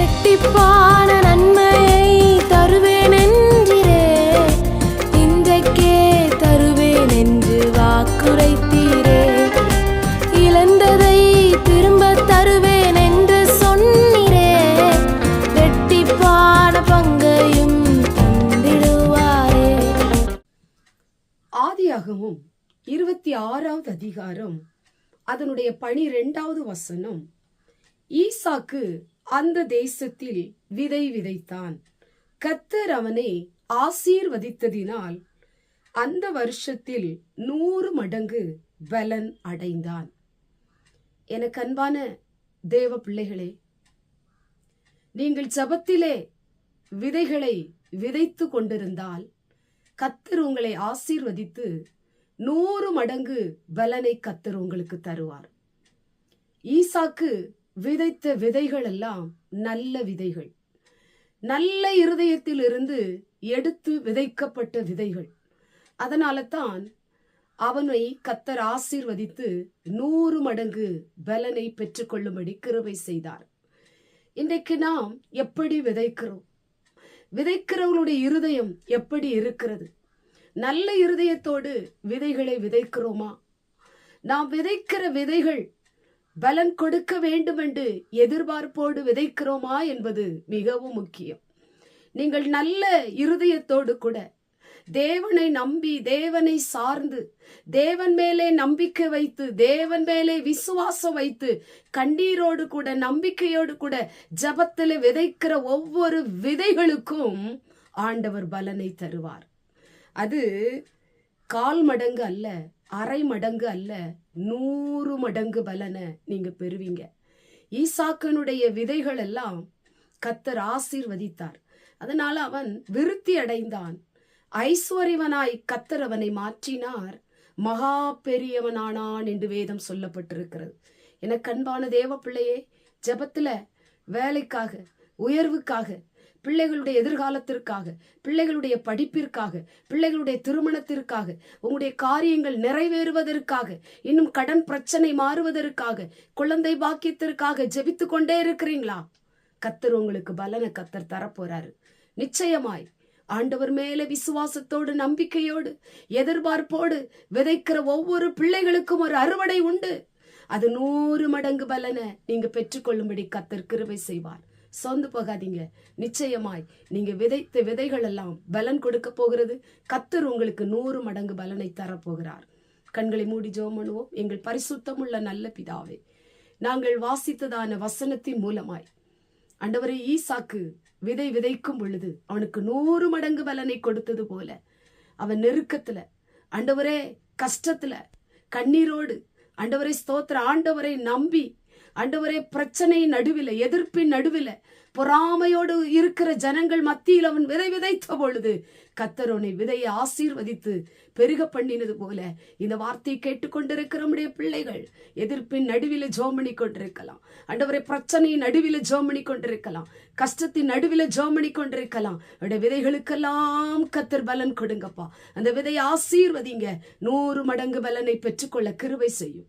இரட்டிப்பான நன்மையை தருவேன் என்றிரே இன்றைக்கே தருவேன் என்று வாக்குரைத்தீரே. இழந்ததை திரும்ப தருவேன் என்று சொன்னீரே. இரட்டிப்பான பங்கையும் தந்திடுவாரே. ஆதியாகவும் இருபத்தி ஆறாவது அதிகாரம் அதனுடைய பனிரெண்டாவது வசனம். ஈசாக்கு அந்த தேசத்தில் விதை விதைத்தான். கத்தர் அவனை ஆசீர்வதித்ததினால் அந்த வருஷத்தில் நூறு மடங்கு பலன் அடைந்தான். எனக்கு அன்பான தேவ பிள்ளைகளே நீங்கள் ஜபத்திலே விதைகளை விதைத்து கொண்டிருந்தால் கத்தர் உங்களை ஆசீர்வதித்து நூறு மடங்கு பலனை கத்தர் உங்களுக்கு தருவார். ஈசாக்கு விதைத்த விதைகள் எல்லாம் நல்ல விதைகள். நல்ல இருதயத்தில் இருந்து எடுத்து விதைக்கப்பட்ட விதைகள். அதனால தான் அவனை கத்தர் ஆசீர்வதித்து நூறு மடங்கு பலனை பெற்றுக்கொள்ளும்படி கிருபை செய்தார். இன்றைக்கு நாம் எப்படி விதைக்கிறோம்? விதைக்கிறவங்களுடைய இருதயம் எப்படி இருக்கிறது? நல்ல இருதயத்தோடு விதைகளை விதைக்கிறோமா? நாம் விதைக்கிற விதைகள் பலன் கொடுக்க வேண்டும் என்று எதிர்பார்ப்போடு விதைக்கிறோமா என்பது மிகவும் முக்கியம். நீங்கள் நல்ல இருதயத்தோடு கூட தேவனை நம்பி தேவனை சார்ந்து தேவன் மேலே நம்பிக்கை வைத்து தேவன் மேலே விசுவாசம் வைத்து கண்ணீரோடு கூட நம்பிக்கையோடு கூட ஜபத்தில் விதைக்கிற ஒவ்வொரு விதைகளுக்கும் ஆண்டவர் பலனை தருவார். அது கால் மடங்கு அல்ல அரை மடங்கு அல்ல நூறு மடங்கு பலனை நீங்க பெறுவீங்க. ஈசாக்கனுடைய விதைகள் எல்லாம் கத்தர் ஆசீர்வதித்தார். அதனால அவன் விருத்தி அடைந்தான். ஐஸ்வர்யவனாய் கத்தர் அவனை மாற்றினார். மகா பெரியவனானான் என்று வேதம் சொல்லப்பட்டிருக்கிறது. எனக்கு அன்பான தேவ பிள்ளையே ஜபத்துல வேலைக்காக உயர்வுக்காக பிள்ளைகளுடைய எதிர்காலத்திற்காக பிள்ளைகளுடைய படிப்பிற்காக பிள்ளைகளுடைய திருமணத்திற்காக உங்களுடைய காரியங்கள் நிறைவேறுவதற்காக இன்னும் கடன் பிரச்சனை மாறுவதற்காக குழந்தை பாக்கியத்திற்காக ஜெபித்து கொண்டே இருக்கிறீங்களா? கத்தர் உங்களுக்கு பலனை கத்தர் தரப்போறாரு. நிச்சயமாய் ஆண்டவர் மேல விசுவாசத்தோடு நம்பிக்கையோடு எதிர்பார்ப்போடு விதைக்கிற ஒவ்வொரு பிள்ளைகளுக்கும் ஒரு அறுவடை உண்டு. அது நூறு மடங்கு பலனை நீங்க பெற்றுக்கொள்ளும்படி கத்தர் கிருவை செய்வார். சொந்து போகாதீங்க. நிச்சயமாய் நீங்க விதைத்த விதைகள் எல்லாம் பலன் கொடுக்க போகிறது. கத்தர் உங்களுக்கு நூறு மடங்கு பலனை தரப்போகிறார் கண்களை மூடி ஜெபம் பண்ணுவோம். எங்கள் பரிசுத்தமுள்ள நல்ல பிதாவே நாங்கள் வாசித்ததான வசனத்தின் மூலமாய் அண்டவரே ஈசாக்கு விதை விதைக்கும் பொழுது அவனுக்கு நூறு மடங்கு பலனை கொடுத்தது போல அவன் நெருக்கத்துல அண்டவரே கஷ்டத்துல கண்ணீரோடு ஆண்டவரை ஸ்தோத்திர ஆண்டவரை நம்பி ஆண்டவரே பிரச்சனை நடுவில் எதிர்ப்பின் நடுவில் பொறாமையோடு இருக்கிற ஜனங்கள் மத்தியில் அவன் விதை விதைத்த பொழுது கத்தரோனை விதையை ஆசீர்வதித்து பெருக பண்ணினது போல இந்த வார்த்தையை கேட்டுக்கொண்டிருக்கிற நம்முடைய பிள்ளைகள் எதிர்ப்பின் நடுவில் ஜோமணி கொண்டிருக்கலாம். அண்டவரை பிரச்சனையின் நடுவில் ஜோமணி கொண்டிருக்கலாம். கஷ்டத்தின் நடுவில் ஜோமணி கொண்டிருக்கலாம். அவருடைய விதைகளுக்கெல்லாம் கத்தர் பலன் கொடுங்கப்பா. அந்த விதையை ஆசீர்வதிங்க. நூறு மடங்கு பலனை பெற்றுக்கொள்ள கிருவை செய்யும்.